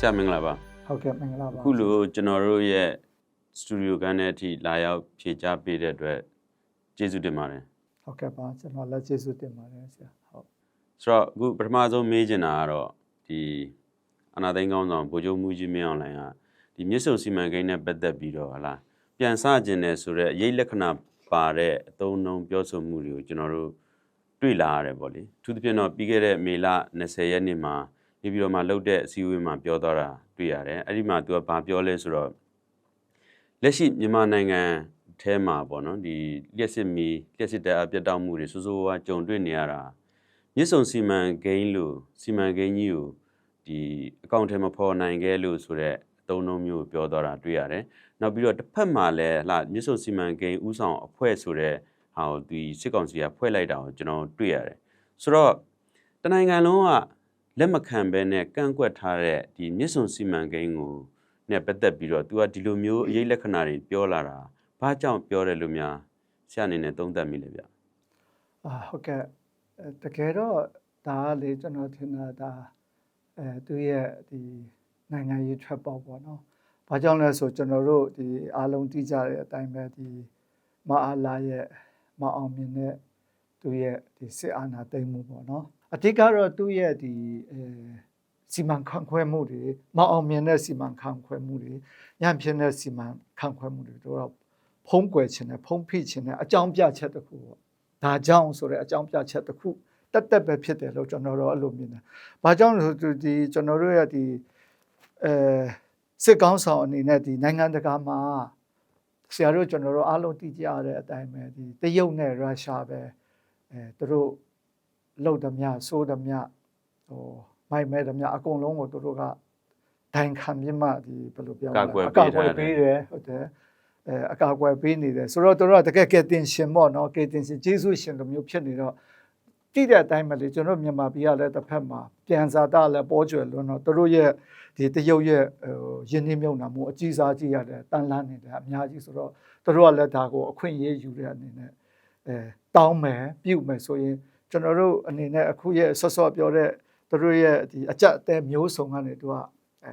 ဆရာမင်္ဂလာပါဟုတ်ကဲ့မင်္ဂလာပါအခုလိုကျွန်တော်တို့ရဲ့စတူဒီယိုကန်တဲ့အထိလာရောက်ဖြည့်ချပေးတဲ့အတွက်ကျေးဇူးတင်ပါတယ်ဟုတ်ကဲ့ပါကျွန်တော်လည်းကျေးဇူးတင်ပါတယ်ဆရာဟုတ်ဆိုတော့အခုပထမဆုံးမေးချင်တာကတော့ဒီအနာသိန်းကောင်းဆောင်ဗိုလ်ချုပ်မှုကြီးမင်းအောင်လှိုင်ကဒီမြစ်ဆုံစီမံကိန်းနဲ့ပတ်သက်ပြီးတော့ဟလာပြန်ဆခြင်းတယ်ဆိုတော့ရိတ်လက္ခဏာပါတဲ့အသုံးအနှုန်းပြောဆိုမှုတွေကိုကျွန်တော်တို့တွေ့လာရတယ်ပေါ့လေအထူးသဖြင့်တော့ပြီးခဲ့တဲ့မေလ20ရက်နေ့မှာ နေပြည်တော်မှာလုပ်တဲ့အစည်းအဝေးမှာပြောသွားတာတွေ့ရတယ်အဲ့ဒီမှာသူကဘာပြောလဲဆိုတော့လက်ရှိမြန်မာနိုင်ငံအထဲမှာပေါ့နော်ဒီလျှက်စစ်မီလျှက်စစ်တပ်အပြတ်တောက်မှုတွေစိုးစိုးဝါးကြုံတွေ့နေရတာမြစ်ဆုံစီမံကိန်းလို့စီမံကိန်းကြီးကိုဒီအကောင့်ထဲမှာပေါ်နိုင်ခဲ့လို့ဆိုတော့အသုံးအနှုန်းမျိုးကိုပြောသွားတာတွေ့ရတယ်။နောက်ပြီးတော့တစ်ဖက်မှာလည်းဟလာမြစ်ဆုံစီမံကိန်းဥဆောင်အဖွဲ့ဆိုတဲ့ဟာကိုဒီစစ်ကောင်စီကဖွဲ့လိုက်တာကိုကျွန်တော်တွေ့ရတယ်။ဆိုတော့တနိုင်ငံလုံးက လက်မခံဘဲနဲ့ကန့်ကွက်ထားတဲ့ဒီမြစ်ဆုံစီမံကိန်းကိုနဲ့ပတ်သက်ပြီးတော့ तू ကဒီလိုမျိုးအရေးလက္ခဏာတွေပြောလာတာဘာကြောင့်ပြောတယ်လို့များဆရာအနေနဲ့သုံးသပ်မိလဲဗျအာဟုတ်ကဲ့အဲတကယ်တော့ဒါကလေကျွန်တော်ထင်တာဒါအဲသူရဲ့ဒီနိုင်ငံရေးထွက်ပေါက်ပေါ့နော်ဘာကြောင့်လဲဆိုကျွန်တော်တို့ဒီအားလုံးသိကြတဲ့အတိုင်းပဲဒီမအားလာရဲ့မအောင်မြင်တဲ့သူရဲ့ဒီစစ်အာဏာသိမ်းမှုပေါ့နော် အဓိကတော့သူရဲ့ဒီအဲစီမံခန့်ခွဲမှုတွေမအောင်မြင်တဲ့စီမံခန့်ခွဲမှုတွေညံ့ဖြစ်တဲ့စီမံခန့်ခွဲမှုတွေတို့တော့ဖုံးကွယ်ခြင်းနဲ့ဖုံးဖိခြင်းနဲ့အကြောင်းပြချက်တစ်ခုပေါ့ဒါကြောင့်ဆိုတဲ့အကြောင်းပြချက်တစ်ခုတက်တက်ပဲဖြစ်တယ်လို့ကျွန်တော်တို့အဲ့လိုမြင်တယ်။ဘာကြောင့်လဲဆိုတော့ဒီကျွန်တော်တို့ရဲ့ဒီအဲစစ်ကောင်းဆောင်အနေနဲ့ဒီနိုင်ငံတကာမှာဆရာတို့ကျွန်တော်တို့အားလုံးသိကြရတဲ့အတိုင်းပဲဒီတရုတ်နဲ့ရုရှားပဲအဲသူတို့ လှုပ်သမျှစိုးသမျှဟိုမိုက်မဲသမျှအကုန်လုံးကိုသူတို့ကဒိုင်ခံပြမှဒီဘယ်လိုပြောမလဲအကာအကွယ်ပေးတယ်ဟုတ်တယ်အဲအကာအကွယ်ပေးနေတယ်ဆိုတော့တို့ကတကယ်ကဲတင်ရှင်ပေါ့နော်ကဲတင်ရှင်ဂျေစုရှင်လိုမျိုးဖြစ်နေတော့တိတဲ့အတိုင်းပဲလေကျွန်တော်မြန်မာပြည်ကလည်းတစ်ဖက်မှာပြန်စားတာလည်းပေါ်ကျွယ်လွန်းတော့တို့ရဲ့ဒီတရုတ်ရဲ့ဟိုယင်းနှိမ့်မြုံနာမှုအကြီးစားကြီးရတယ်တန်လန်းနေတယ်အများကြီးဆိုတော့တို့ကလည်းဒါကိုအခွင့်အရေးယူတဲ့အနေနဲ့အဲတောင်းမယ်ပြုမယ်ဆိုရင် ကျွန်တော်တို့အနေနဲ့အခုရဲ့ဆော့ဆော့ပြောတဲ့တို့ရဲ့ဒီအကြက်အသေးမျိုးစုံကနေတို့ကအဲ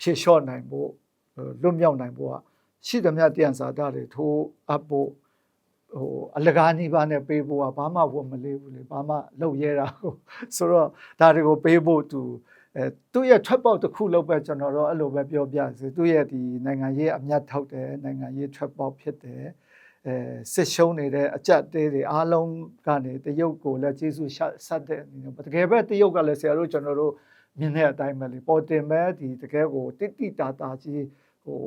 ဖြေလျှော့နိုင်ဖို့လွတ်မြောက်နိုင်ဖို့ကရှိသမျှတယံဇာတာတွေထိုးအပ်ဖို့ဟိုအလကားနိဗ္ဗာန်နဲ့ပေးဖို့ကဘာမှဝတ်မလေးဘူးလေဘာမှလုပ်ရဲတာကိုဆိုတော့ဒါတွေကိုပေးဖို့သူအဲသူ့ရဲ့ထွက်ပေါက်တစ်ခုလောက်ပဲကျွန်တော်တို့အဲ့လိုပဲပြောပြစေသူ့ရဲ့ဒီနိုင်ငံရေးအမျက်ထောက်တယ်နိုင်ငံရေးထွက်ပေါက်ဖြစ်တယ် အဲစစ်ရှုံးနေတဲ့အကြက်တေးတွေအားလုံးကနေတရုတ်ကိုလည်းကျေးဇူးဆက်တဲ့အနေနဲ့တကယ်ပဲတရုတ်ကလည်းဆရာတို့ကျွန်တော်တို့မြင်တဲ့အတိုင်းပဲလေပေါ်တင်ပဲဒီတကယ်ကိုတိတိတာတာကြီးဟို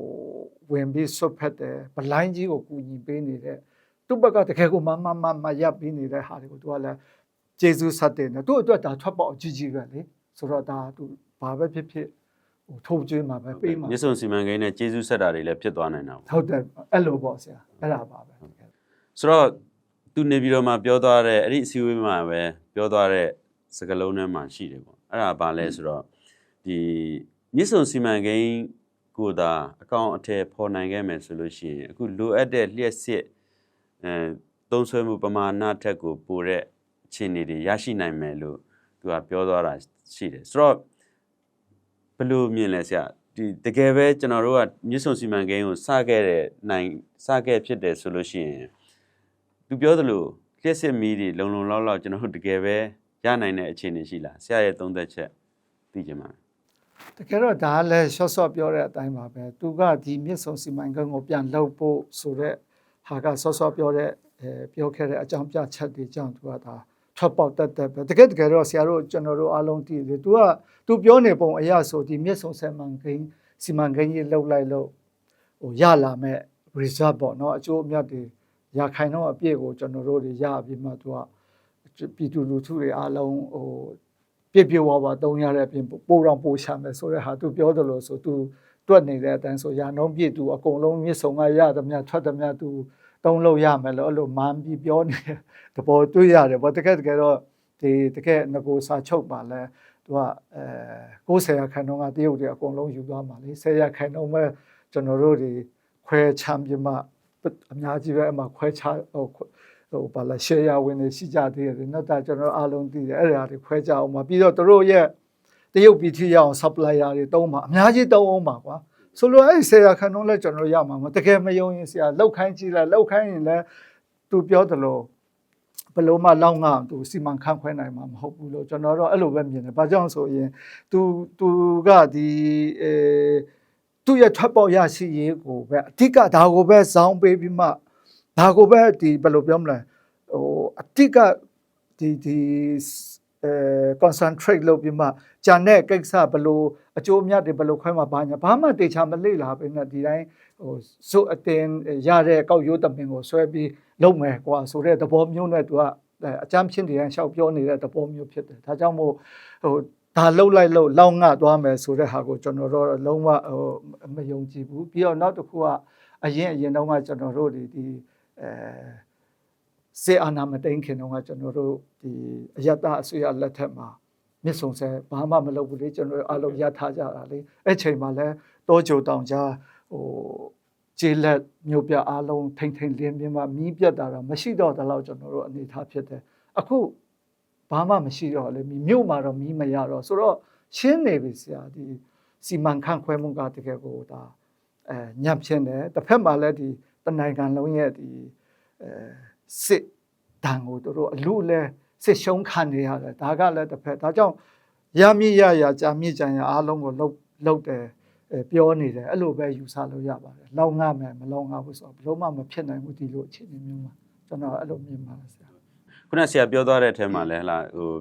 ဝင်ပြီးဆွတ်ဖက်တယ်ဗလိုင်းကြီးကိုကူညီပေးနေတဲ့သူ့ဘက်ကတကယ်ကိုမမမမရပ်ပြီးနေတဲ့ဟာတွေကိုသူကလည်းကျေးဇူးဆက်တယ်နော်သူ့အတွက်ဒါထွက်ပေါက်အကြီးကြီးပဲလေဆိုတော့ဒါသူဘာပဲဖြစ်ဖြစ် ဟိုထုတ်ကျွေးမှာပဲပေးမှာမြစ်ဆုံစီမံကိန်းနဲ့ကျေးဇူးဆက်တာတွေလည်းဖြစ်သွားနိုင်တာပေါ့ဟုတ်တယ်အဲ့လိုပေါ့ဆရာအဲ့ဒါပါပဲဆိုတော့သူနေပြီးတော့မှပြောသွားတဲ့အဲ့ဒီအစည်းအဝေးမှာပဲပြောသွားတဲ့စကားလုံးထဲမှာရှိတယ်ပေါ့အဲ့ဒါဘာလဲဆိုတော့ဒီမြစ်ဆုံစီမံကိန်းကိုသာအကောင့်အထည်ပေါ်နိုင်ခဲ့မယ်ဆိုလို့ရှိရင်အခုလိုအပ်တဲ့လျှက်စစ်အဲသုံးဆွဲမှုပမာဏထက်ကိုပိုတဲ့အခြေအနေတွေရရှိနိုင်မယ်လို့သူကပြောသွားတာရှိတယ်ဆိုတော့ ဘယ်လိုမြင်လဲဆရာဒီတကယ်ပဲကျွန်တော်တို့ကမြစ်ဆုံစီမံကိန်းကိုစခဲ့တဲ့နိုင်စခဲ့ဖြစ်တယ်ဆိုလို့ရှိရင်သူပြောသလိုလျှက်စစ်မီးတွေလုံလုံလောက်လောက်ကျွန်တော်တို့တကယ်ပဲရနိုင်တဲ့အခြေအနေရှိလားဆရာရဲ့သုံးသက်ချက်သိကြမှာတကယ်တော့ဒါကလည်း short short ပြောတဲ့အတိုင်းပါပဲသူကဒီမြစ်ဆုံစီမံကိန်းကိုပြန်လှုပ်ဖို့ဆိုတော့ဟာက short short ပြောတဲ့အဲပြောခဲ့တဲ့အကြောင်းပြချက်တွေကြောင့်သူကဒါ ထွက်ပေါက်တက်တက်ပဲတကယ်တကယ်တော့ဆရာတို့ကျွန်တော်တို့အားလုံးသိတယ်သူကသူပြောနေပုံအရာဆိုဒီမြစ်ဆုံစီမံကိန်းစီမံကိန်းကြီးလှုပ်လိုက်လို့ဟိုရလာမဲ့ result ပေါ့နော်အကျိုးအမြတ်တွေရခိုင်တော့အပြည့်ကိုကျွန်တော်တို့တွေရပြီးမှသူကပြည်သူလူထုတွေအားလုံးဟိုပြည့်ပြည့်ဝဝတုံးရတဲ့အပြင်ပိုးတော့ပိုးရှာမယ်ဆိုတဲ့ဟာသူပြောတယ်လို့ဆိုသူတွက်နေတဲ့အတိုင်းဆိုရာနှုံးပြည့်သူအကုန်လုံးမြစ်ဆုံကရသမျှထွက်သမျှသူ တုံးလို့ရမယ်လို့အဲ့လိုမန်းပြီးပြောနေတဲ့တဘောတွေ့ရတယ်ဗောတကယ်တကယ်တော့ဒီတကယ်ငကိုစာချုပ်ပါလဲသူကအဲ90ရာခိုင်နှုန်းကတရုတ်တွေအကုန်လုံးယူသွားမှာလေ10ရာခိုင်နှုန်းပဲကျွန်တော်တို့တွေခွဲချမ်းပြမအများကြီးပဲအမှခွဲချဟိုဟိုဘာလဲ share ဝင်နေရှိကြသေးတယ်နော်ဒါကျွန်တော်အားလုံးသိတယ်အဲ့ဒါတွေခွဲကြအောင်ပါပြီးတော့တို့ရဲ့တရုတ်ပြည်ထိရအောင် supplier တွေတုံးမှာအများကြီးတုံးအောင်ပါကွာ ဆိုလိုအဲ့ဆရာခဏလုံးလဲကျွန်တော်ရမှာမတကယ်မယုံရင်ဆရာလောက်ခိုင်းကြည့်လိုက်လောက်ခိုင်းရင်လည်းသူပြောတယ်လို့ဘယ်လို့မှလောက်ငါသူစီမံခန့်ခွဲနိုင်မှာမဟုတ်ဘူးလို့ကျွန်တော်တော့အဲ့လိုပဲမြင်တယ်။ဘာကြောင့်ဆိုရင် तू तू ကဒီအဲသူ့ရဲ့ထွက်ပေါက်ရရှိရေးကိုပဲအဓိကဒါကိုပဲဇောင်းပေးပြီးမှဒါကိုပဲဒီဘယ်လိုပြောမလဲဟိုအဓိကဒီဒီအဲ concentrate လုပ်ပြီးမှဂျန်တဲ့ကိစ္စဘယ်လို အကျိုးအမြတ်တွေဘယ်လိုခွဲမှာဘာညာဘာမှတေချာမလေ့လာပဲနဲ့ဒီတိုင်းဟိုစုအတင်ရတဲ့ကောက်ရိုးတမင်ကိုဆွဲပြီးလုပ်မယ်ကွာဆိုတဲ့သဘောမျိုးနဲ့သူကအကြမ်းဖြစ်နေတိုင်းရှောက်ပြောနေတဲ့သဘောမျိုးဖြစ်တယ်ဒါကြောင့်မို့ဟိုဒါလှုပ်လိုက်လို့လောင်းငှသွားမယ်ဆိုတဲ့ဟာကိုကျွန်တော်တို့လုံးဝဟိုမယုံကြည်ဘူးပြီးတော့နောက်တစ်ခုကအရင်အရင်တုန်းကကျွန်တော်တို့ဒီဒီအဲစေအာနာမတိန်ခင်တုန်းကကျွန်တော်တို့ဒီအယတအစိုးရလက်ထက်မှာ မြစ်ဆုံဆဲဘာမှမလုပ်ဘူးလေကျွန်တော်တို့အလုံးရထားကြတာလေအဲ့ချိန်မှာလဲတောကြိုတောင်ကြားဟိုခြေလက်မြို့ပြအားလုံးထိမ့်ထိမ့်လင်းပြင်းမှမီးပြတ်တာတော့မရှိတော့တဲ့လောက်ကျွန်တော်တို့အနေထားဖြစ်တယ်အခုဘာမှမရှိတော့လေမြို့မှာတော့မီးမရတော့ဆိုတော့ရှင်းနေပြီဆရာဒီစီမံခန့်ခွဲမှုကတကယ်ကိုဒါအဲညံ့ဖြစ်တယ်တစ်ဖက်မှာလည်းဒီတနိုင်ငံလုံးရဲ့ဒီအဲစစ်တန်ကိုတို့အလူလဲ စစ်ရှုံးခံနေရတယ်ဒါကလည်းတစ်ဖက်ဒါကြောင့်ရမြင့်ရရကြာမြင့်ကြံရအားလုံးကိုလှုပ်လှုပ်တယ်အဲပြောနေတယ်အဲ့လိုပဲယူဆလို့ရပါတယ်လောက်ငှမယ်မလောက်ငှဘူးဆိုတော့ဘယ်လို့မှမဖြစ်နိုင်ဘူးဒီလိုအခြေအနေမျိုးမှာကျွန်တော်အဲ့လိုမြင်ပါတယ်ဆရာခုနဆရာပြောသွားတဲ့အထက်မှာလည်းဟလာဟို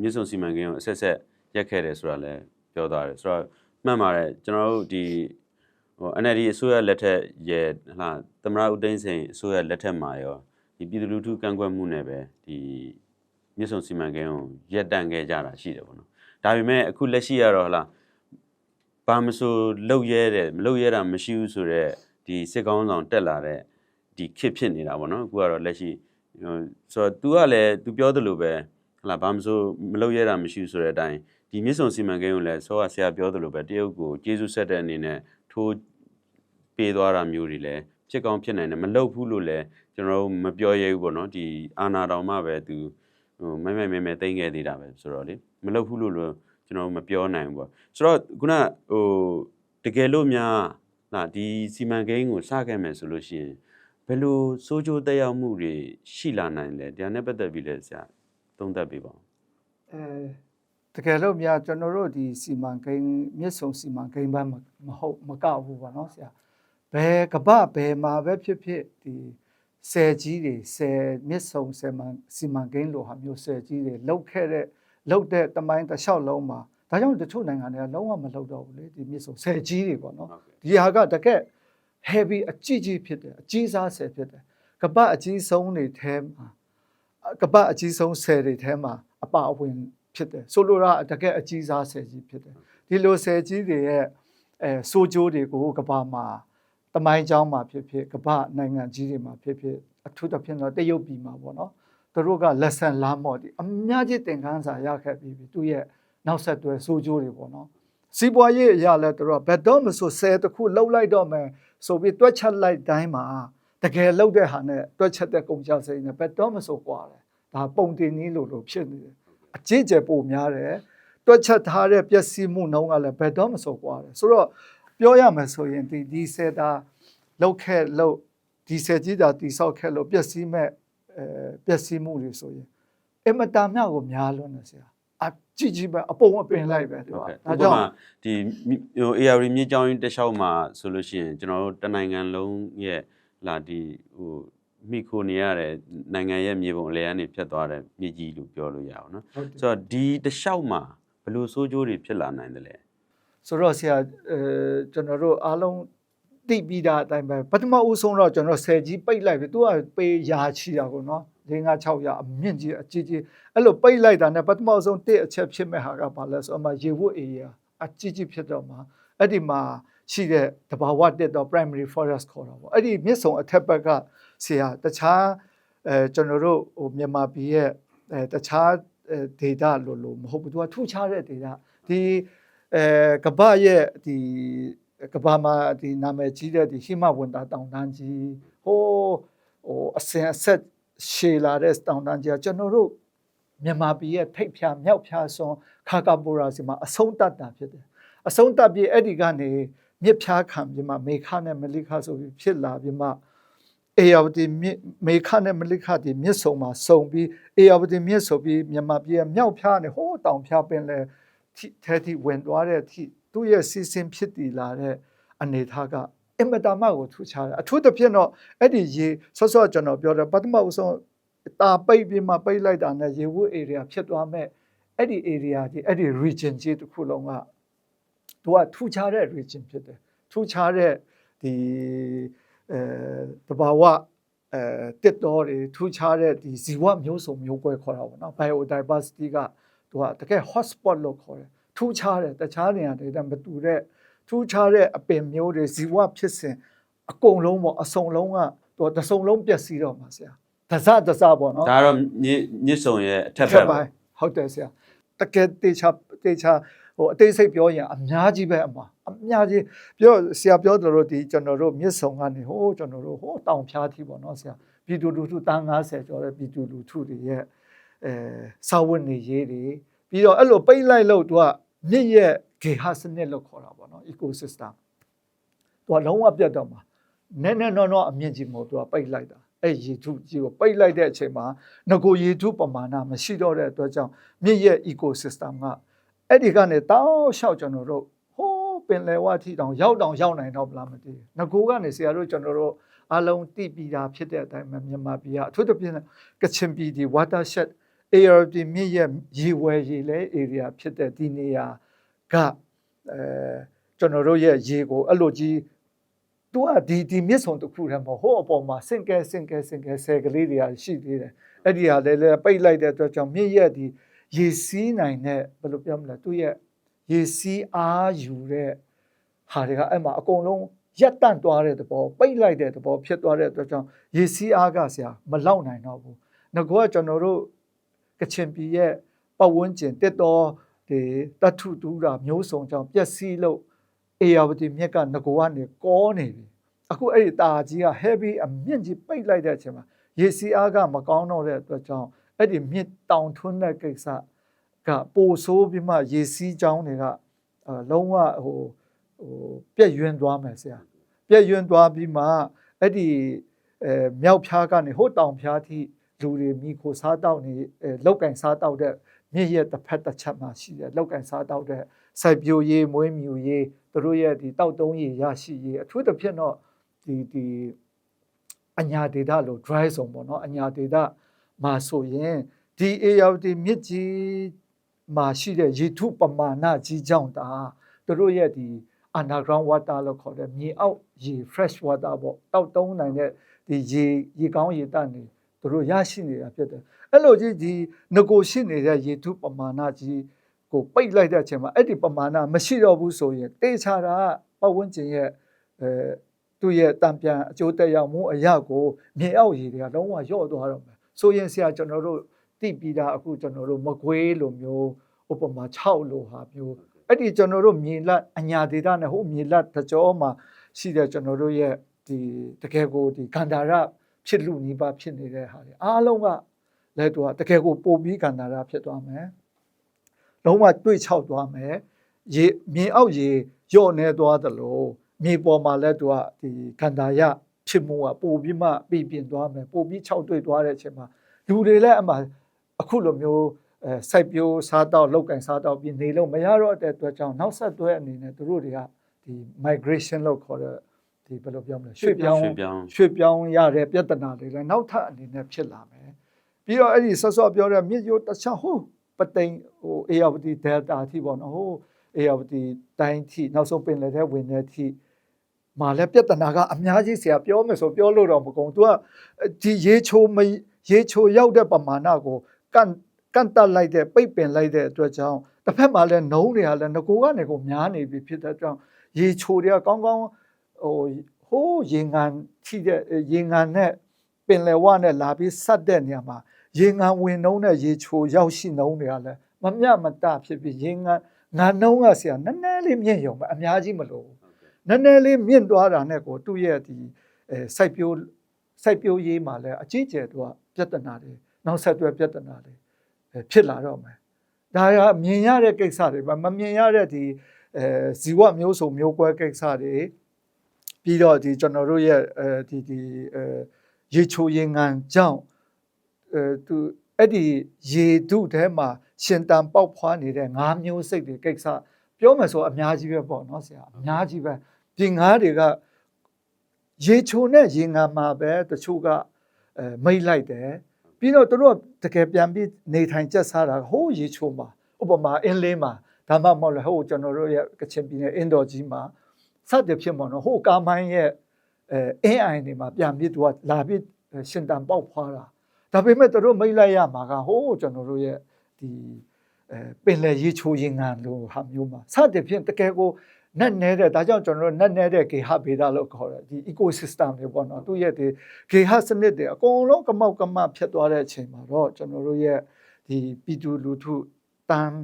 မြစ်ဆုံစီမံကိန်းကိုအဆက်ဆက်ရက်ခဲ့တယ်ဆိုတာလည်းပြောသွားတယ်ဆိုတော့မှန်ပါတယ်ကျွန်တော်တို့ဒီဟို NLD အစိုးရလက်ထက်ရဲ့ဟလာသမရဦးသိန်းစိန်အစိုးရလက်ထက်မှာရောဒီပြည်သူလူထုကန့်ကွက်မှုနဲ့ပဲဒီ မြစ်ဆုံစီမံကိန်းကိုရက်တန့်ခဲ့ကြတာရှိတယ်ပေါ့နော်ဒါပေမဲ့အခုလက်ရှိရတော့ဟလာဘာမဆိုလှုပ်ရဲတယ်မလှုပ်ရဲတာမရှိဘူးဆိုတော့ဒီစစ်ကောင်းဆောင်တက်လာတဲ့ဒီခစ်ဖြစ်နေတာပေါ့နော်အခုကတော့လက်ရှိ ဟိုဆိုတော့ तू ကလည်း तू ပြောသလိုပဲဟလာဘာမဆိုမလုပ်ရတာမရှိဘူးဆိုတဲ့အတိုင်းဒီမြစ်ဆုံစီမံကိန်းကိုလည်းစောကဆရာပြောသလိုပဲတရုတ်ကိုကျေးဇူးဆက်တဲ့အနေနဲ့ထိုးပေးသွားတာမျိုးတွေလည်းဖြစ်ကောင်းဖြစ်နိုင်တယ်မလုပ်ဘူးလို့လည်းကျွန်တော်တို့မပြောရဘူးပေါ့နော်ဒီအာနာတော်မှပဲ तू ဟိုမဲမဲမဲမဲတိမ့်ခဲ့သေးတာပဲဆိုတော့လေမလုပ်ဘူးလို့လို့ကျွန်တော်တို့မပြောနိုင်ဘူးပေါ့ဆိုတော့ခုနဟိုတကယ်လို့များလာဒီစီမံကိန်းကိုစခဲ့မယ်ဆိုလို့ရှိရင်ဘယ်လိုစိုးကျိုးတက်ရောက်မှုတွေရှိလာနိုင်လဲဒါနဲ့ပတ်သက်ပြီးလဲဆရာသုံးသပ်ပေးပါဦးအဲတကယ်လို့များကျွန်တော်တို့ဒီစီမံကိန်းမြစ်ဆုံစီမံကိန်းဘက်မမဟုတ်မကောက်ဘူးပေါ့နော်ဆရာဘယ်ကပ္ပဘယ်မှာပဲဖြစ်ဖြစ်ဒီ ဆယ်ကြီးတွေဆယ်မြစ်ဆုံဆယ်မံစီမံကိန်းလိုဟာမျိုးဆယ်ကြီးတွေလောက်ခဲ့တဲ့လောက်တဲ့တမိုင်းတစ်လျှောက်လုံးမှာဒါကြောင့်တချို့နိုင်ငံတွေကလုံးဝမလောက်တော့ဘူးလေဒီမြစ်ဆုံဆယ်ကြီးတွေပေါ့နော်ဒီဟာကတကက် heavy အကြီးကြီးဖြစ်တယ်အကြီးစားဆယ်ဖြစ်တယ်ကပ္ပအကြီးဆုံးတွေထဲမှာကပ္ပအကြီးဆုံးဆယ်တွေထဲမှာအပအဝင်ဖြစ်တယ်ဆိုလိုတာတကက်အကြီးစားဆယ်ကြီးဖြစ်တယ်ဒီလိုဆယ်ကြီးတွေရဲ့အဲစိုးကျိုးတွေကိုကပ္ပမှာ တမိုင်းကျောင်းမှာဖြစ်ဖြစ်ကမ္ဘာနိုင်ငံကြီးတွေမှာဖြစ်ဖြစ်အထူးသဖြင့်တော့တရုတ်ပြည်မှာပေါ့နော်သူတို့က lesson လာမော့ဒီအများကြီးသင်ခန်းစာရခဲ့ပြီးပြီသူရဲ့နောက်ဆက်တွဲစိုးကျိုးတွေပေါ့နော်စီးပွားရေးအရာလဲသူတို့ကဘယ်တော့မဆိုဆယ်တခုလှုပ်လိုက်တော့မယ်ဆိုပြီးတွက်ချက်လိုက်တိုင်းမှာတကယ်လှုပ်တဲ့ဟာနဲ့တွက်ချက်တဲ့ကုန်ကျစရိတ်နဲ့ဘယ်တော့မဆိုကွာတယ်ဒါပုံတင်နည်းလိုလိုဖြစ်နေတယ်အကျင့်ကျယ်ပိုများတယ်တွက်ချက်ထားတဲ့ပျက်စီးမှုနှုန်းကလည်းဘယ်တော့မဆိုကွာတယ်ဆိုတော့ ပြောရမယ်ဆိုရင်ဒီဒီဆယ်တာလှုပ်ခဲ့လှုပ်ဒီဆယ်ကြီးတာတိဆောက်ခဲ့လို့ပျက်စီးမဲ့အဲပျက်စီးမှုတွေဆိုရင်အမတာမြောက်ကိုများလွန်းတယ်ဆရာအကြည့်ကြည့်ပဲအပုံအပင်လိုက်ပဲသူကဟုတ်ကဲ့ဒါဥပကြောင့်မာဒီမြဟို AR မြေကြောင်းရင်းတစ်လျှောက်မှာဆိုလို့ရှိရင်ကျွန်တော်တို့တနိုင်ငံလုံးရဲ့လာဒီဟိုမိခိုနေရတဲ့နိုင်ငံရဲ့မြေပုံအလဲကနေဖြတ်သွားတဲ့မြေကြီးလို့ပြောလို့ရအောင်နော်ဟုတ်တယ်ဆိုတော့ဒီတစ်လျှောက်မှာဘယ်လိုစိုးကျိုးတွေဖြစ်လာနိုင်တယ်လဲ ဆိုတော့ဆရာအဲကျွန်တော်တို့အားလုံးသိပြီးသားအတိုင်းပဲပထမဦးဆုံးတော့ကျွန်တော်ဆယ်ကြီးပိတ်လိုက်ပြီသူကပေးရာချီတာကိုနော်၄၅6ရာအမြင့်ကြီးအကြီးကြီးအဲ့လိုပိတ်လိုက်တာနဲ့ပထမဦးဆုံးတစ်အချက်ဖြစ်မဲ့ဟာကဘာလဲဆိုတော့အမှရေဝတ်အေးရအကြီးကြီးဖြစ်တော့မှာအဲ့ဒီမှာရှိတဲ့တဘာဝတက်တော့ primary forest ခေါ်တာပေါ့အဲ့ဒီမြစ်ဆုံအထက်ဘက်ကဆရာတခြားအဲကျွန်တော်တို့ဟိုမြန်မာပြည်ရဲ့အဲတခြားအဲ data လို့လို့မဟုတ်ဘူးသူကထူးခြားတဲ့ data ဒီ အဲကမ္ဘာရဲ့ဒီကမ္ဘာမှာဒီနာမည်ကြီးတဲ့ဒီဟိမဝန္တာတောင်တန်းကြီးဟိုးဟိုအစင်အဆက်ရှည်လာတဲ့တောင်တန်းကြီးကကျွန်တော်တို့မြန်မာပြည်ရဲ့ထိပ်ဖြာမြောက်ဖြာဆွန်ခါကာပိုရာစီမှာအဆုံးတတ်တာဖြစ်တယ်အဆုံးတတ်ပြီးအဲ့ဒီကနေမြစ်ဖြာခံပြီးမှမေခနဲ့မလိခဆိုပြီးဖြစ်လာပြီးမှအေယာဝတီမြစ်မေခနဲ့မလိခဒီမြစ်ဆုံမှာစုံပြီးအေယာဝတီမြစ်ဆိုပြီးမြန်မာပြည်ရဲ့မြောက်ဖြာနဲ့ဟိုးတောင်ဖြာပင်လဲ ထိထဲထိဝင်သွားတဲ့အထိသူ့ရဲ့စီစဉ်ဖြစ်တည်လာတဲ့အနေအထားကအင်မတန်မှကိုထူခြားတယ်အထူးသဖြင့်တော့အဲ့ဒီရေဆော့ဆော့ကျွန်တော်ပြောတယ်ပထမဦးဆုံးတာပိတ်ပြီးမှပိတ်လိုက်တာနဲ့ရေဝတ် area ဖြစ်သွားမဲ့အဲ့ဒီ area ကြီးအဲ့ဒီ region ကြီးတစ်ခုလုံးကသူကထူခြားတဲ့ region ဖြစ်တယ်ထူခြားတဲ့ဒီအဲတဘာဝအဲတစ်တော်တွေထူခြားတဲ့ဒီဇီဝမျိုးစုံမျိုးကွဲခေါ်တာပေါ့နော် biodiversity က သူကတကယ် hot spot လို့ခေါ်တယ်ထူခြားတယ်တခြားနေရာတွေတော့မတူတဲ့ထူခြားတဲ့အပင်မျိုးတွေဇီဝဖြစ်စဉ်အကုန်လုံးပေါ့အစုံလုံးကသူကတစ်စုံလုံးပျက်စီးတော့မှာဆရာဒဇဒဇပေါ့နော်ဒါကတော့မြစ်မြစ်ဆုံရဲ့အထက်ဘထက်က်ပေါ့ပိုင်းဟုတ်တယ်ဆရာတကယ်တေချာတေချာဟိုအသေးစိတ်ပြောရင်အများကြီးပဲအမှာအများကြီးပြောဆရာပြောတယ်လို့ဒီကျွန်တော်တို့မြစ်ဆုံကနေဟိုးကျွန်တော်တို့ဟိုးတောင်ဖျားထိပေါ့နော်ဆရာပြည်သူလူထုတန်း90ကျော်တဲ့ပြည်သူလူထုတွေရဲ့ အဲစာဝတ်နေရေးတွေပြီးတော့အဲ့လိုပိတ်လိုက်လို့သူကမြစ်ရဲ့ဂေဟစနစ်လို့ခေါ်တာပေါ့နော် ecosystem သူကလုံးဝပြတ်တော့မှာနည်းနည်းတော့တော့အမြင့်ကြီးမို့သူကပိတ်လိုက်တာအဲ့ရေထုကြီးကိုပိတ်လိုက်တဲ့အချိန်မှာငကိုရေထုပမာဏမရှိတော့တဲ့အတွက်ကြောင့်မြစ်ရဲ့ ecosystem ကအဲ့ဒီကနေတောက်လျှောက်ကျွန်တော်တို့ဟိုးပင်လယ်ဝထီတောင်ရောက်တောင်ရောက်နိုင်တော့မလားမသိဘူးငကိုကနေဆရာတို့ကျွန်တော်တို့အလုံးတိပြီးတာဖြစ်တဲ့အတိုင်းပဲမြန်မာပြည်ကအထူးသဖြင့်ကချင်ပြည်ဒီ watershed ARD မြစ်ရဲ့ရေဝယ်ရေလဲ area ဖြစ်တဲ့ဒီနေရာကအဲကျွန်တော်တို့ရဲ့ရေကိုအဲ့လိုကြီးသူကဒီဒီမြစ်ဆုံတစ်ခုတည်းမဟုတ်ဟိုအပေါ်မှာစင်ကဲစင်ကဲစင်ကဲဆယ်ကလေးတွေကရှိသေးတယ်အဲ့ဒီဟာလည်းလည်းပိတ်လိုက်တဲ့အတွက်ကြောင့်မြင့်ရက်ဒီရေစီးနိုင်တဲ့ဘယ်လိုပြောမလဲသူ့ရဲ့ရေစီးအားယူတဲ့ဟာတွေကအဲ့မှာအကုန်လုံးရက်တန့်သွားတဲ့သဘောပိတ်လိုက်တဲ့သဘောဖြစ်သွားတဲ့အတွက်ကြောင့်ရေစီးအားကဆရာမလောက်နိုင်တော့ဘူးငကောကကျွန်တော်တို့ ကချင်ပြည်ရဲ့ပတ်ဝန်းကျင်တက်တော်ဒီတတ်ထုတူးတာမျိုးစုံကြောင့်ပျက်စီးလို့အေယာဝတီမြက်ကငကောကနေကောနေပြီအခုအဲ့ဒီတာကြီးက heavy အမြင့်ကြီးပိတ်လိုက်တဲ့အချိန်မှာရေစီအားကမကောင်းတော့တဲ့အတွက်ကြောင့်အဲ့ဒီမြစ်တောင်ထွန်းတဲ့ကိစ္စကပိုဆိုးပြီးမှရေစီးကြောင်းတွေကအာလုံးဝဟိုဟိုပြက်ယွင်းသွားမယ်ဆရာပြက်ယွင်းသွားပြီးမှအဲ့ဒီအဲမြောက်ဖျားကနေဟိုတောင်ဖျားထိ လူတွေမိခိုစားတောက်နေအဲလောက်ကင်စားတောက်တဲ့မြစ်ရဲ့တစ်ဖက်တစ်ချက်မှာရှိတယ်လောက်ကင်စားတောက်တဲ့စိုက်ပျိုးရေးမွေးမြူရေးသူတို့ရဲ့ဒီတောက်တုံးရေးရရှိရေးအထူးသဖြင့်တော့ဒီဒီအညာဒေတာလို့ dry zone ပေါ့နော်အညာဒေတာမှာဆိုရင်ဒီ ARD မြစ်ကြီးမှာရှိတဲ့ရေထုပမာဏကြီးကြောင့်ဒါသူတို့ရဲ့ဒီ underground water လို့ခေါ်တဲ့မြေအောက်ရေ fresh water ပေါ့တောက်တုံးနိုင်တဲ့ဒီရေရေကောင်းရေတန့်နေ သူတို့ရရှိနေတာဖြစ်တယ်အဲ့လိုကြီးဒီငကိုရှိနေတဲ့ရေထုပမာဏကြီးကိုပိတ်လိုက်တဲ့အချိန်မှာအဲ့ဒီပမာဏမရှိတော့ဘူးဆိုရင်တေချာတာကပတ်ဝန်းကျင်ရဲ့အဲသူ့ရဲ့တံပြန်အကျိုးတက်ရောက်မှုအရာကိုမြေအောက်ရည်တွေကလုံးဝလျော့သွားတော့မယ်ဆိုရင်ဆရာကျွန်တော်တို့တိပြီးတာအခုကျွန်တော်တို့မကွေးလိုမျိုးဥပမာ6လိုဟာမျိုးအဲ့ဒီကျွန်တော်တို့မြေလက်အညာဒေတာနဲ့ဟိုမြေလက်တကြောမှာရှိတဲ့ကျွန်တော်တို့ရဲ့ဒီတကယ်ကိုဒီကန္တာရ ဖြစ်လူနီးပါးဖြစ်နေတဲ့ဟာတွေအားလုံးကလည်းသူကတကယ်ကိုပိုပြီးကန္တာရဖြစ်သွားမယ်လုံးဝတွေးချောက်သွားမယ်ရေမြေအောက်ရေလျော့နေသွားသလိုမြေပေါ်မှာလည်းသူကဒီခန္ဓာရဖြစ်မှုကပိုပြီးမှပြည်ပြင်သွားမယ်ပိုပြီးခြောက်တွေ့သွားတဲ့အချိန်မှာလူတွေလည်းအမှအခုလိုမျိုးအဲစိုက်ပျိုးစားတော့လောက်ကင်စားတော့ပြီးနေလို့မရတော့တဲ့အတွက်ကြောင့်နောက်ဆက်တွဲအနေနဲ့သူတို့တွေကဒီ migration လို့ခေါ်တဲ့ ဒီဘယ်လိုပြောမလဲရွှေ့ပြောင်းရွှေ့ပြောင်းရွှေ့ပြောင်းရတဲ့ပြဿနာတွေလည်းနောက်ထပ်အနေနဲ့ဖြစ်လာမယ်ပြီးတော့အဲ့ဒီဆော့ဆော့ပြောတဲ့မြစ်ရိုးတစ်ချောင်းဟိုပတိန်ဟိုအေယာဝတီဒယ်တာအထိပေါ့နော်ဟိုအေယာဝတီတိုင်းထိနောက်ဆုံးပင်လယ်ထဲဝင်တဲ့အထိမှာလည်းပြဿနာကအများကြီးဆရာပြောမယ်ဆိုပြောလို့တော့မကုန် तू ကဒီရေချိုမရေချိုရောက်တဲ့ပမာဏကိုကန့်ကန့်တက်လိုက်တဲ့ပိတ်ပင်လိုက်တဲ့အတွက်ကြောင့်တစ်ဖက်မှာလည်းနှုံးတွေကလည်းငကိုကနေကိုများနေပြီဖြစ်တဲ့ကြောင့်ရေချိုတွေကကောင်းကောင်း ဟိုဟိုးရေငန်ထိတဲ့ရေငန်နဲ့ပင်လယ်ဝနဲ့လာပြီးဆက်တဲ့နေရာမှာရေငန်ဝင်နှုံးတဲ့ရေချိုရောက်ရှိနှုံးတွေကလည်းမမျှမတဖြစ်ပြီးရေငန်ငန်နှုံးကဆရာနည်းနည်းလေးမြင့်ရုံပဲအများကြီးမလို့ဘူးနည်းနည်းလေးမြင့်သွားတာနဲ့ကိုသူ့ရဲ့ဒီအဲစိုက်ပျိုးစိုက်ပျိုးရေးမှာလည်းအကြီးကျယ်သူကပြဿနာတွေနောက်ဆက်တွဲပြဿနာတွေအဲဖြစ်လာတော့မယ်ဒါကမြင်ရတဲ့ကိစ္စတွေပါမမြင်ရတဲ့ဒီအဲဇီဝမျိုးစုံမျိုးကွဲကိစ္စတွေ ပြီးတော့ဒီကျွန်တော်တို့ရဲ့အဲဒီဒီအဲရေချိုရင်ငံကြောင့်အဲသူအဲ့ဒီရေတုထဲမှာရှင်တန်ပေါက်ဖွားနေတဲ့ငါးမျိုးစိတ်တွေကိစ္စပြောမယ်ဆိုအများကြီးပဲပေါ့နော်ဆရာအများကြီးပဲပြင်ငါးတွေကရေချိုနဲ့ရေငံမှာပဲတချို့ကအဲမိတ်လိုက်တယ်ပြီးတော့သူတို့ကတကယ်ပြန်ပြီးနေထိုင်ကြက်စားတာဟိုးရေချိုးမှာဥပမာအင်းလေးမှာဒါမှမဟုတ်လေဟိုးကျွန်တော်တို့ရဲ့ကချင်ပြည်နယ်အင်းတော်ကြီးမှာ စတဲ့ဖြစ်မှာနော်ဟိုးကာမိုင်းရဲ့အဲအင်းအိုင်တွေမှာပြန်ပြီးသူကလာပြီးရှင်တန်ပေါက်ဖွာတာဒါပေမဲ့သူတို့မိတ်လိုက်ရမှာကဟိုးကျွန်တော်တို့ရဲ့ဒီအဲပင်လယ်ရေချိုးရင်ငံလို့ဟာမျိုးမှာစတဲ့ဖြစ်တကယ်ကိုနက်နေတဲ့ဒါကြောင့်ကျွန်တော်တို့နက်နေတဲ့ဂေဟဗေဒလို့ခေါ်တယ်ဒီ ecosystem တွေပေါ့နော်သူရဲ့ဒီဂေဟစနစ်တွေအကုန်လုံးကမောက်ကမဖြစ်သွားတဲ့အချိန်မှာတော့ကျွန်တော်တို့ရဲ့ဒီပြည်သူလူထုတန်း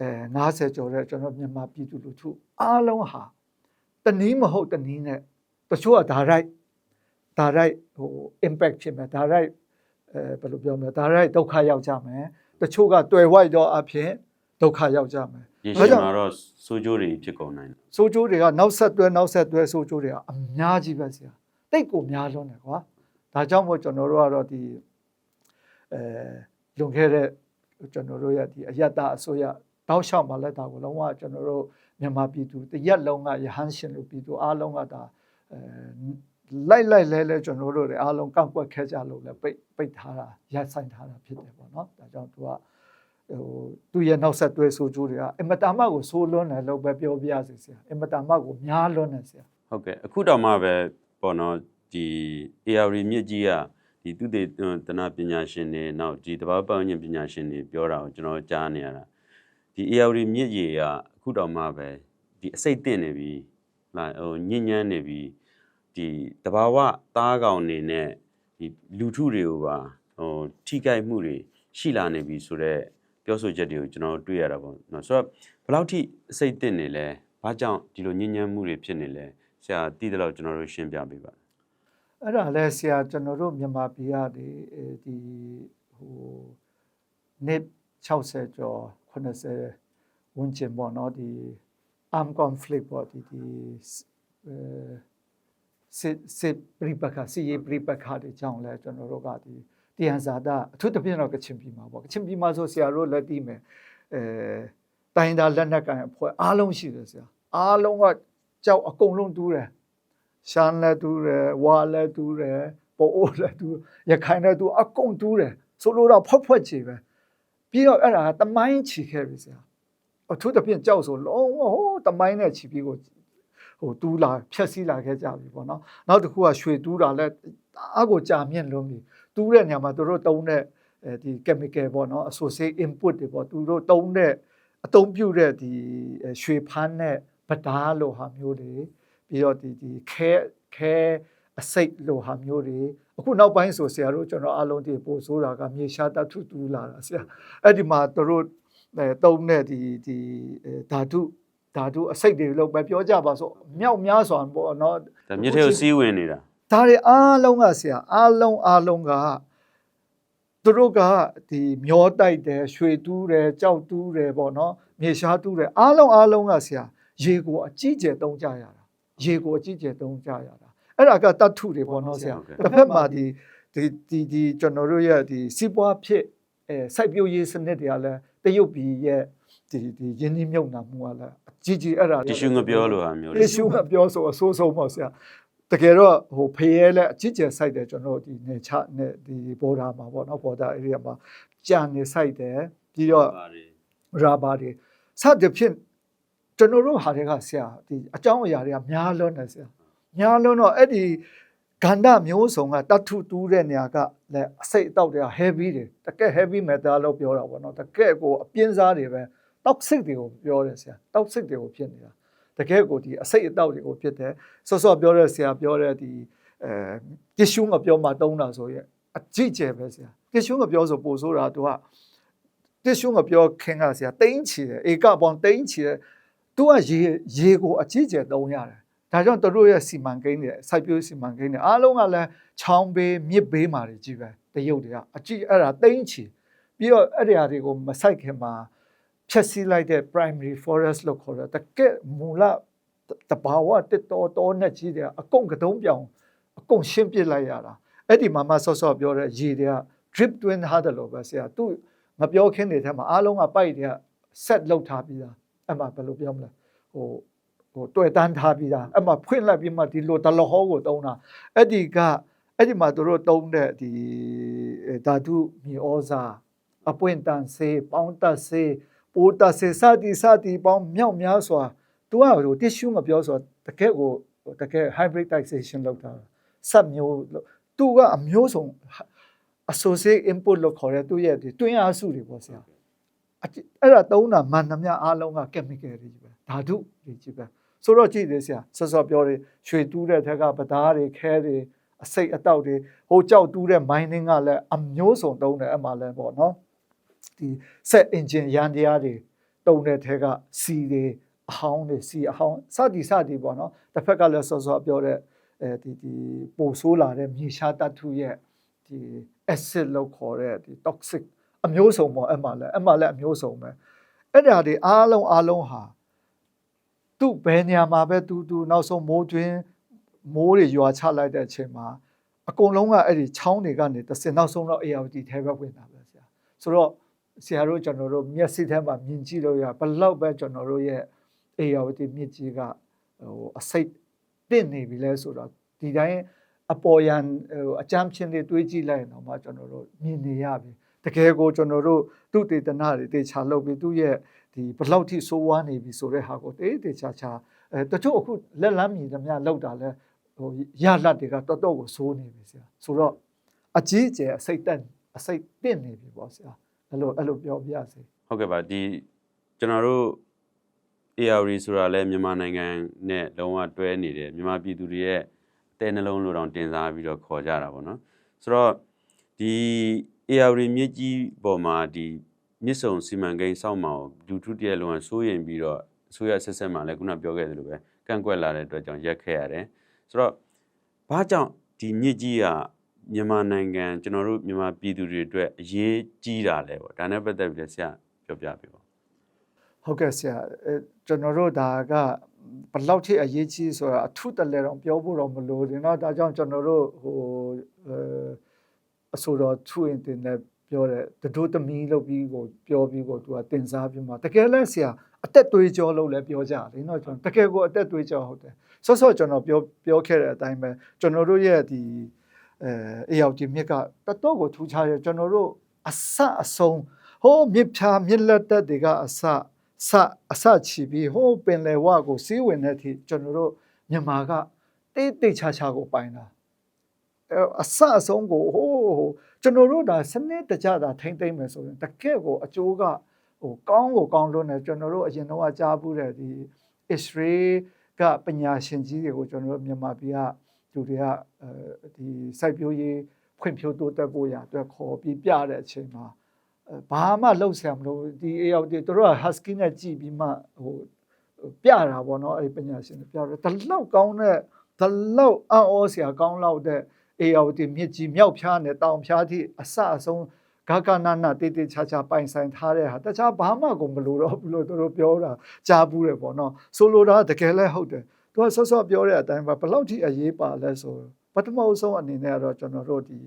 အဲ90ကျော်တဲ့ကျွန်တော်မြန်မာပြည်သူလူထုအားလုံးဟာ တနည်းမဟုတ်တနည်းနဲ့တချို့ကဒါရိုက်ဒါရိုက်ဟို impact ဖြစ်မယ်ဒါရိုက်အဲဘယ်လိုပြောမလဲဒါရိုက်ဒုက္ခရောက်ကြမယ်တချို့ကတွေ့ဝိုက်တော့အဖြစ်ဒုက္ခရောက်ကြမယ်ရေဒါရှည်ကြောင့်မှာတော့စိုးကျိုးတွေဖြစ်ကုန်နိုင်တယ်ဆိုးကျိုးတွေကနောက်ဆက်တွဲနောက်ဆက်တွဲဆိုးကျိုးတွေကအများကြီးပဲဆရာတိတ်ကိုများလွန်းတယ်ကွာဒါကြောင့်မို့ကျွန်တော်တို့ကတော့ဒီအဲလွန်ခဲ့တဲ့ကျွန်တော်တို့ရဲ့ဒီအယတ္တအစိုးရတောက်လျှောက်မှလည်းဒါကိုလုံးဝကျွန်တော်တို့ မြန်မာပြည်သူတရက်လုံးကရဟန်းရှင်လူပြည်သူအားလုံးကဒါအဲလိုက်လိုက်လဲလဲကျွန်တော်တို့တွေအားလုံးကောက်ကွက်ခဲ့ကြလို့လဲပိတ်ပိတ်ထားတာရပ်ဆိုင်ထားတာဖြစ်တယ်ပေါ့နော်ဒါကြောင့်သူကဟိုသူ့ရဲ့နောက်ဆက်တွဲဆိုးကျိုးတွေကအင်မတန်မှကိုဆိုးလွန်းတယ်လို့ပဲပြောပြရစီဆရာအင်မတန်မှကိုများလွန်းတယ်ဆရာဟုတ်ကဲ့အခုတော့မှပဲပေါ့နော်ဒီ AR မြစ်ကြီးကဒီသူတေတနာပညာရှင်တွေနောက်ဒီတဘာပတ်ဝန်းကျင်ပညာရှင်တွေပြောတာကိုကျွန်တော်ကြားနေရတာဒီ AR မြစ်ကြီးက အခုတော့မှပဲဒီအစိတ်တင်နေပြီလာဟိုညဉ့်ညမ်းနေပြီဒီတဘာဝသားကောင်နေနဲ့ဒီလူထုတွေကိုပါဟိုထိကြိုက်မှုတွေရှိလာနေပြီဆိုတော့ပြောဆိုချက်တွေကိုကျွန်တော်တွေ့ရတာပေါ့နော်ဆိုတော့ဘယ်လောက်ထိအစိတ်တင်နေလဲဘာကြောင့်ဒီလိုညဉ့်ညမ်းမှုတွေဖြစ်နေလဲဆရာတည်တယ်လို့ကျွန်တော်တို့ရှင်းပြပေးပါအဲ့ဒါလဲဆရာကျွန်တော်တို့မြန်မာပြည်ကဒီအဲဒီဟိုနှစ်60ကျော်80 ဝန်းကျင်ပေါ့နော်ဒီ arm conflict ပေါ့ဒီဒီအဲစစ်စစ်ပြိပခါစီရေးပြိပခါတွေကြောင့်လဲကျွန်တော်တို့ကဒီတရားဇာတာအထူးသဖြင့်တော့ကချင်ပြည်မှာပေါ့ကချင်ပြည်မှာဆိုဆရာတို့လက်သိမယ်အဲတိုင်းသားလက်နက်ကန်အဖွဲ့အားလုံးရှိတယ်ဆရာအားလုံးကကြောက်အကုန်လုံးတူးတယ်ရှမ်းလည်းတူးတယ်ဝါလည်းတူးတယ်ပိုအိုးလည်းတူးရခိုင်လည်းတူးအကုန်တူးတယ်ဆိုလိုတော့ဖွက်ဖွက်ချေပဲပြီးတော့အဲ့ဒါကတမိုင်းချီခဲ့ပြီဆရာ အထူးသဖြင့်ကြောက်ဆိုလုံးဝဟိုးတမိုင်းနဲ့ချီပြီးကိုဟိုတူးလာဖြက်စီးလာခဲ့ကြပြီပေါ့နော်နောက်တစ်ခုကရွှေတူးတာလည်းအကိုကြာမြင့်လွန်းပြီတူးတဲ့နေရာမှာသူတို့တုံးတဲ့အဲဒီ chemical ပေါ့နော် associate input တွေပေါ့သူတို့တုံးတဲ့အသုံးပြုတဲ့ဒီရွှေဖမ်းတဲ့ပဒါလိုဟာမျိုးတွေပြီးတော့ဒီဒီခဲခဲအစိတ်လိုဟာမျိုးတွေအခုနောက်ပိုင်းဆိုဆရာတို့ကျွန်တော်အားလုံးဒီပို့ဆိုးတာကမြေရှားတထုတူးလာတာဆရာအဲ့ဒီမှာတို့ အဲတုံးတဲ့ဒီဒီဓာတုဓာတုအစိတ်တွေလို့ပဲပြောကြပါဆိုမြောက်များစွာပေါ့နော်ဒါမြစ်ထဲကိုစီးဝင်နေတာဒါတွေအားလုံးကဆရာအားလုံးအားလုံးကသူတို့ကဒီမျောတိုက်တယ်ရွှေတူးတယ်ကြောက်တူးတယ်ပေါ့နော်မြေရှားတူးတယ်အားလုံးအားလုံးကဆရာရေကိုအကြီးကျယ်သုံးကြရတာရေကိုအကြီးကျယ်သုံးကြရတာအဲ့ဒါကတတ်ထုတွေပေါ့နော်ဆရာတစ်ဖက်မှာဒီဒီဒီဒီကျွန်တော်တို့ရဲ့ဒီစီးပွားဖြစ်အဲစိုက်ပျိုးရေးစနစ်တွေကလည်း တရုတ်ပြည်ရဲ့ဒီဒီရင်းနှီးမြုပ်နှံမှုကလည်းအကြီးကြီးအဲ့ဒါတ िश ူငပြောလိုဟာမျိုးတ िश ူငပြောဆိုအဆိုးဆုံးပေါ့ဆရာတကယ်တော့ဟိုဖေးရဲလဲအချစ်ကျယ်စိုက်တယ်ကျွန်တော်တို့ဒီနေချနဲ့ဒီဘော်ဒါမှာပေါ့နော်ဘော်ဒါ area မှာကြာနေစိုက်တယ်ပြီးတော့ပါတယ်ရာဘာတွေစသဖြင့်ကျွန်တော်တို့ဟာတွေကဆရာဒီအကြောင်းအရာတွေကများလွန်းတယ်ဆရာများလွန်းတော့အဲ့ဒီ ကန္ဓမျိုးစုံကတတ်ထုတူးတဲ့နေရာကလည်းအစိတ်အတောက်တွေက heavy တွေတကယ် heavy metal လို့ပြောတာပေါ့နော်တကယ်ကိုအပြင်းစားတွေပဲ toxic တွေကိုပြောတယ်ဆရာ toxic တွေကိုဖြစ်နေတာတကယ်ကိုဒီအစိတ်အတောက်တွေကိုဖြစ်တယ်ဆော့ဆော့ပြောတဲ့ဆရာပြောတဲ့ဒီအဲတ िश ူငပြောမှတုံးတာဆိုရင်အကြည့်ကျယ်ပဲဆရာတ िश ူငပြောဆိုပို့ဆိုတာသူကတစ်ရှုံးကပြောခင်ကဆရာတိမ့်ချီတယ်ဧကပေါင်းတိမ့်ချီတယ်သူကရေရေကိုအကြီးကျယ်သုံးရတယ် ဒါကြောင့်သူတို့ရဲ့စီမံကိန်းတွေစိုက်ပျိုးစီမံကိန်းတွေအားလုံးကလည်းချောင်းဘေးမြစ်ဘေးမှာတွေကြီးပဲတရုတ်တွေကအကြီးအဲ့ဒါတိမ့်ချီပြပြီးတော့အဲ့ဒီအရာတွေကိုမဆိုင်ခင်မှာဖြက်စီးလိုက်တဲ့ primary forest လို့ခေါ်တဲ့တကယ်မူလတဘာဝတစ်တော်တော်နဲ့ကြီးတယ်အကုန်ကတုံးပြောင်အကုန်ရှင်းပစ်လိုက်ရတာအဲ့ဒီမှာမှဆော့ဆော့ပြောတဲ့ရေတွေက drip twin ထားတယ်လို့ပဲဆရာသူမပြောခင်းတဲ့ထဲမှာအားလုံးကပိုက်တွေက set လောက်ထားပြီးသားအဲ့မှာဘယ်လိုပြောမလဲဟို ဟိုတွေ့တန်းထားပြီးသားအဲ့မှာဖွင့်လိုက်ပြီးမှဒီလိုတလဟောကိုတုံးတာအဲ့ဒီကအဲ့ဒီမှာသူတို့တုံးတဲ့ဒီဓာတုမြေဩဇာအပွင့်တန်စေးပေါင်းတက်စေးပိုးတက်စေးစသည်စသည်ပေါင်းမြောက်များစွာသူကဟို tissue မပြောဆိုတကယ်ကိုတကယ် hybridization လောက်တာစက်မျိုးသူကအမျိုးစုံ associate input လို့ခေါ်တဲ့သူရဲ့ဒီတွင်းအားစုတွေပေါ့ဆရာအဲ့ဒါသုံးတာမှန်သမျှအားလုံးက chemical တွေကြီးပဲဓာတုတွေကြီးပဲ ဆိုတော့ကြည့်သေးဆရာဆော့ဆော့ပြောတယ်ရွှေတူးတဲ့ထက်ကပဓာတွေခဲတွေအစိတ်အတောက်တွေဟိုကြောက်တူးတဲ့ mining ကလည်းအမျိုးစုံသုံးတယ်အဲ့မှာလည်းပေါ့နော်ဒီ set engine ရန်တရားတွေတုံတဲ့ထက်ကစီတွေအဟောင်းတွေစီအဟောင်းစသည်စသည်ပေါ့နော်တစ်ဖက်ကလည်းဆော့ဆော့ပြောတဲ့အဲဒီဒီပိုဆိုးလာတဲ့မြေရှားတတ်ထုရဲ့ဒီ acid လို့ခေါ်တဲ့ဒီ toxic အမျိုးစုံပေါ့အဲ့မှာလည်းအဲ့မှာလည်းအမျိုးစုံပဲအဲ့ဒါတွေအားလုံးအားလုံးဟာ သူ့ဘယ်နေရာမှာပဲသူသူနောက်ဆုံးမိုးတွင်းမိုးတွေရွာချလိုက်တဲ့အချိန်မှာအကုန်လုံးကအဲ့ဒီချောင်းတွေကနေတစ်စင်နောက်ဆုံးတော့ ARD ထဲပဲဝင်တာပဲဆရာဆိုတော့ဆရာတို့ကျွန်တော်တို့မျက်စိထဲမှာမြင်ကြည့်လို့ရဘလောက်ပဲကျွန်တော်တို့ရဲ့ ARD မြစ်ကြီးကဟိုအစိတ်တင့်နေပြီလဲဆိုတော့ဒီတိုင်းအပေါ်ယံဟိုအကြမ်းချင်းတွေတွေးကြည့်လိုက်ရင်တော့မှကျွန်တော်တို့မြင်နေရပြီတကယ်ကိုကျွန်တော်တို့သူတေသနာတွေတေချာလုပ်ပြီးသူ့ရဲ့ ဒီဘလောက်ထိစိုးဝါးနေပြီဆိုတဲ့ဟာကိုတေးတေချာချာအဲတချို့အခုလက်လန်းမြည်သမျှလောက်တာလဲဟိုရလတ်တွေကတော်တော်ကိုစိုးနေပြီဆရာဆိုတော့အကြီးအကျယ်အစိတ်တက်အစိတ်တင့်နေပြီပေါ့ဆရာအဲ့လိုအဲ့လိုပြောပြစေဟုတ်ကဲ့ပါဒီကျွန်တော်တို့ AR ဆိုတာလဲမြန်မာနိုင်ငံနဲ့လုံးဝတွဲနေတယ်မြန်မာပြည်သူတွေရဲ့အတဲနှလုံးလိုတောင်တင်စားပြီးတော့ခေါ်ကြတာပေါ့နော်ဆိုတော့ဒီ AR မြစ်ကြီးပေါ်မှာဒီ မြစ်ဆုံစီမံကိန်းစောင့်မှာလူထုတရက်လုံးကစိုးရင်ပြီးတော့အစိုးရဆက်ဆက်မှလည်းခုနပြောခဲ့သလိုပဲကန့်ကွက်လာတဲ့အတွက်ကြောင့်ရက်ခဲ့ရတယ်ဆိုတော့ဘာကြောင့်ဒီမြစ်ကြီးကမြန်မာနိုင်ငံကျွန်တော်တို့မြန်မာပြည်သူတွေအတွက်အရေးကြီးတာလဲပေါ့ဒါနဲ့ပတ်သက်ပြီးလည်းဆရာပြောပြပေးပါ ဟုတ်ကဲ့ဆရာအဲကျွန်တော်တို့ဒါကဘယ်လောက်ထိအရေးကြီးဆိုတာအထုတလဲတော့ပြောဖို့တော့မလိုဘူးเนาะဒါကြောင့်ကျွန်တော်တို့ဟိုအဲအဆိုတော်သူ့ရင်တင်နဲ့ ပြောတယ်တတို့သမီးလုပ်ပြီးကိုပြောပြီးကိုသူကတင်စားပြီးမှတကယ်လဲဆရာအသက်သွေးကြောလို့လည်းပြောကြတယ်နော်ကျွန်တော်တကယ်ကိုအသက်သွေးကြောဟုတ်တယ်ဆော့ဆော့ကျွန်တော်ပြောပြောခဲ့တဲ့အတိုင်းပဲကျွန်တော်တို့ရဲ့ဒီအဲအယောက်ကြီးမြစ်ကတတော့ကိုထူးခြားရကျွန်တော်တို့အဆအဆုံးဟိုးမြစ်ဖြာမြစ်လက်တက်တွေကအဆဆအဆချီပြီးဟိုးပင်လယ်ဝကိုစီးဝင်တဲ့အထိကျွန်တော်တို့မြန်မာကတိတ်တိတ်ချာချာကိုပိုင်တာ အဲအစအဆုံးကိုဟိုးကျွန်တော်တို့ဒါစနစ်တကျတာထိမ့်သိမ့်မယ်ဆိုရင်တကယ့်ကိုအကျိုးကဟိုကောင်းကိုကောင်းလို့ねကျွန်တော်တို့အရင်တော့ကြားဘူးတဲ့ဒီ Israel ကပညာရှင်ကြီးတွေကိုကျွန်တော်တို့မြန်မာပြည်ကလူတွေကအဲဒီစိုက်ပျိုးရေးဖွံ့ဖြိုးတိုးတက်ဖို့ရအတွက်ခေါ်ပြီးပြတဲ့အချိန်မှာဘာမှလှုပ်ဆရာမလို့ဒီအေရောက်ဒီတို့က husky နဲ့ကြည့်ပြီးမှဟိုပြတာပေါ့နော်အဲ့ဒီပညာရှင်တွေပြတော့တလောက်ကောင်းတဲ့တလောက်အံ့ဩစရာကောင်းလောက်တဲ့ အေရောက်ဒီမြစ်ကြီးမြောက်ဖြားနဲ့တောင်ဖြားထိအဆအဆုံးဂကနာနာတေးတေးချာချာပိုင်ဆိုင်ထားတဲ့ဟာတခြားဘာမှကိုမလို့တော့ဘူးလို့တို့ပြောတာကြားဘူးတယ်ပေါ့နော်ဆိုလိုတာတကယ်လဲဟုတ်တယ်သူကဆော့ဆော့ပြောတဲ့အတိုင်းပဲဘယ်လောက်ထိအရေးပါလဲဆိုပထမဆုံးအနေနဲ့ကတော့ကျွန်တော်တို့ဒီ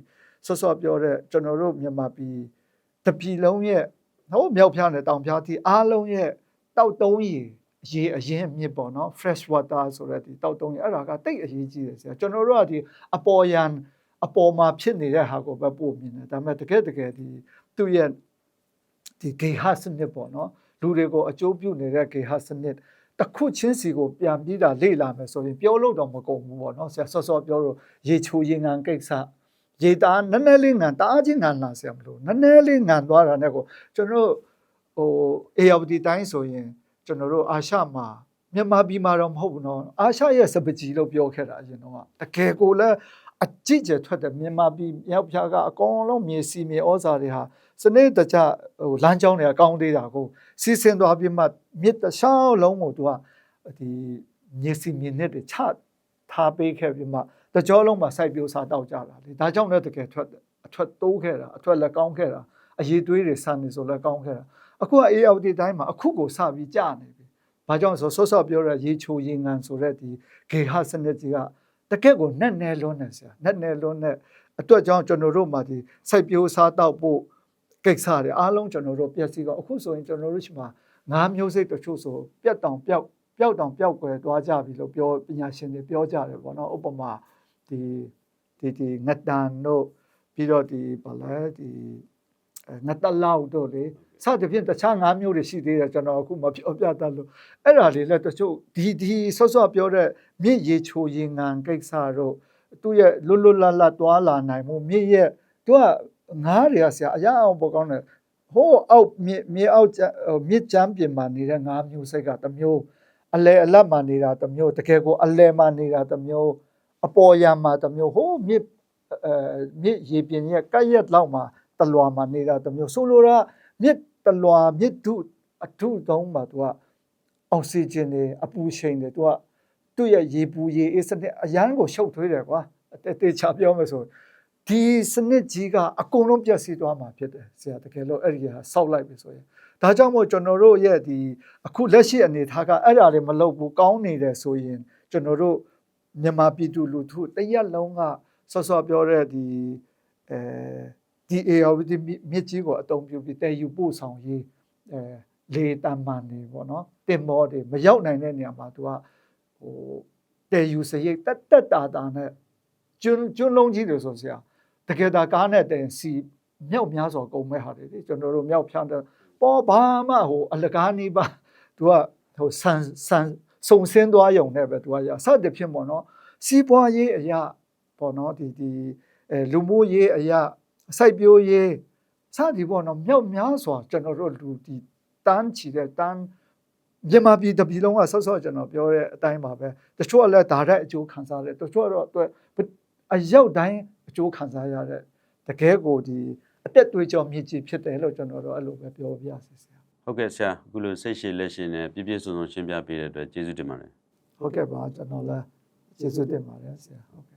ဆော့ဆော့ပြောတဲ့ကျွန်တော်တို့မြန်မာပြည်တပြည်လုံးရဲ့ဟိုမြောက်ဖျားနဲ့တောင်ဖျားထိအားလုံးရဲ့တောက်တုံးရေ ရေအရင်မြစ်ပေါ့နော် fresh water ဆိုတဲ့ဒီတောက်တုံးရေအဲ့ဒါကတိတ်အရေးကြီးတယ်ဆရာကျွန်တော်တို့ကဒီအပေါ်ယံအပေါ်မှာဖြစ်နေတဲ့ဟာကိုပဲပို့မြင်တယ်ဒါပေမဲ့တကယ်တကယ်ဒီသူ့ရဲ့ဒီဂေဟစနစ်ပေါ့နော်လူတွေကိုအကျိုးပြုနေတဲ့ဂေဟစနစ်တစ်ခုချင်းစီကိုပြန်ပြီးတာလေ့လာမယ်ဆိုရင်ပြောလို့တော့မကုန်ဘူးပေါ့နော်ဆရာဆော့ဆော့ပြောလို့ရေချိုရင်ငံကိစ္စရေတာနည်းနည်းလေးငံတားချင်းငံလာဆရာမလို့နည်းနည်းလေးငံသွားတာနဲ့ကိုကျွန်တော်ဟို ARD တိုင်းဆိုရင် ကျွန်တော်တို့အာရှမှာမြန်မာပြည်မှာတော့မဟုတ်ဘူးနော်အာရှရဲ့စပကြီးလို့ပြောခဲ့တာအရင်တော့တကယ်ကိုလည်းအကြည့်ကျထွက်တဲ့မြန်မာပြည်မြောက်ဖြားကအကောင်လုံးမြေစီမြေဩဇာတွေဟာစနစ်တကျဟိုလမ်းကြောင်းတွေကကောင်းသေးတာကိုစီစဉ်သွားပြီးမှမြစ်တခြားလုံးကိုသူကဒီမြေစီမြေနစ်တွေချထားပေးခဲ့ပြီးမှတကြောလုံးမှာစိုက်ပျိုးစားတောက်ကြတာလေဒါကြောင့်လည်းတကယ်ထွက်အထွက်တိုးခဲ့တာအထွက်လက်ကောင်းခဲ့တာအရေးသွေးတွေဆန်နေဆိုလဲကောင်းခဲ့တာ အခုက AOD တိုင်းမှာအခုကိုစပြီးကြာနေပြီဘာကြောင့်လဲဆိုဆော့ဆော့ပြောတဲ့ရေချိုရေငန်ဆိုတဲ့ဒီဂေဟစနစ်ကြီးကတကယ့်ကိုနဲ့နဲလွန်းနေဆရာနဲ့နဲလွန်းတဲ့အတွက်ကြောင့်ကျွန်တော်တို့မှာဒီစိုက်ပျိုးစားတောက်ဖို့ကိစ္စတွေအားလုံးကျွန်တော်တို့ပြည့်စည်တော့အခုဆိုရင်ကျွန်တော်တို့ရှိမှာငါးမျိုးစိတ်တချို့ဆိုပြတ်တောင်ပြောက်ပျောက်တောင်ပျောက်ကွယ်သွားကြပြီလို့ပြောပညာရှင်တွေပြောကြတယ်ပေါ့နော်ဥပမာဒီဒီဒီငတ်တန်တို့ပြီးတော့ဒီဘာလဲဒီအဲငတ်တလောက်တို့လေ စသဖြင့်တခြားငါးမျိုးတွေရှိသေးတယ်ကျွန်တော်အခုမပြောပြတတ်လို့အဲ့ဒါတွေလည်းတချို့ဒီဒီဆော့ဆော့ပြောတဲ့မြင့်ရေချိုရေငန်ကိစ္စတို့သူ့ရဲ့လွတ်လွတ်လပ်လပ်သွားလာနိုင်မှုမြင့်ရဲ့သူကငါးတွေကဆရာအရအောင်ပေါ်ကောင်းတယ်ဟိုးအောက်မြင့်မြေအောက်ကျဟိုမြင့်ချမ်းပြင်မှာနေတဲ့ငါးမျိုးစိတ်ကတစ်မျိုးအလဲအလတ်မှနေတာတစ်မျိုးတကယ်ကိုအလဲမှနေတာတစ်မျိုးအပေါ်ယံမှတစ်မျိုးဟိုးမြစ်အဲမြစ်ရေပြင်ရဲ့ကက်ရက်လောက်မှတလွာမှနေတာတစ်မျိုးဆိုလိုတာ မြစ်တလွာမြစ်ထုအထုသုံးမှာသူကအောက်ဆီဂျင်တွေအပူရှိန်တွေသူကသူ့ရဲ့ရေပူရေအေးစနစ်အရန်ကိုရှုပ်ထွေးတယ်ကွာအတေတေချာပြောမယ်ဆိုဒီစနစ်ကြီးကအကုန်လုံးပြည့်စည်သွားမှာဖြစ်တယ်ဆရာတကယ်လို့အဲ့ဒီဟာစောက်လိုက်ပြီဆိုရင်ဒါကြောင့်မို့ကျွန်တော်တို့ရဲ့ဒီအခုလက်ရှိအနေအထားကအဲ့ဒါတွေမလုပ်ဘူးကောင်းနေတယ်ဆိုရင်ကျွန်တော်တို့မြန်မာပြည်သူလူထုတရက်လုံးကဆော့ဆော့ပြောတဲ့ဒီအဲ ဒီ AOD မြစ်ကြီးကိုအတုံးပြုပြီးတည်ယူပို့ဆောင်ရေးအဲလေတမ်းမှန်နေပေါ့နော်တင်မောတွေမရောက်နိုင်တဲ့နေရာမှာသူကဟိုတည်ယူစရိတ်တက်တက်တာတာနဲ့ကျွန်းကျွန်းလုံးကြီးတွေဆိုဆရာတကယ်ဒါကားနဲ့တင်စီမြောက်များစွာကုန်မဲ့ဟာတွေလေကျွန်တော်တို့မြောက်ဖြန့်တဲ့ပေါ်ဘာမှဟိုအလကားနီးပါသူကဟိုဆန်ဆန်စုံစင်းသွားယုံနဲ့ပဲသူကရစတဲ့ဖြစ်ပေါ့နော်စီးပွားရေးအရာပေါ့နော်ဒီဒီအဲလူမှုရေးအရာ စိုက်ပျိုးရေးစသည်ပေါ့နော်မြောက်များစွာကျွန်တော်တို့လူဒီတန်းချီတဲ့တန်းမြန်မာပြည်တစ်ပြည်လုံးကဆော့ဆော့ကျွန်တော်ပြောတဲ့အတိုင်းပါပဲတချို့ကလည်းဒါရက်အကျိုးခံစားတယ်တချို့ကတော့အတွက်အရောက်တိုင်းအကျိုးခံစားရတဲ့တကယ်ကိုဒီအတက်တွေးကြောမြင့်ကြီးဖြစ်တယ်လို့ကျွန်တော်တို့အဲ့လိုပဲပြောပြစီဆရာဟုတ်ကဲ့ဆရာအခုလိုစိတ်ရှည်လက်ရှည်နဲ့ပြည့်ပြည့်စုံစုံရှင်းပြပေးတဲ့အတွက်ကျေးဇူးတင်ပါတယ်ဟုတ်ကဲ့ပါကျွန်တော်လည်းကျေးဇူးတင်ပါတယ်ဆရာဟုတ်ကဲ့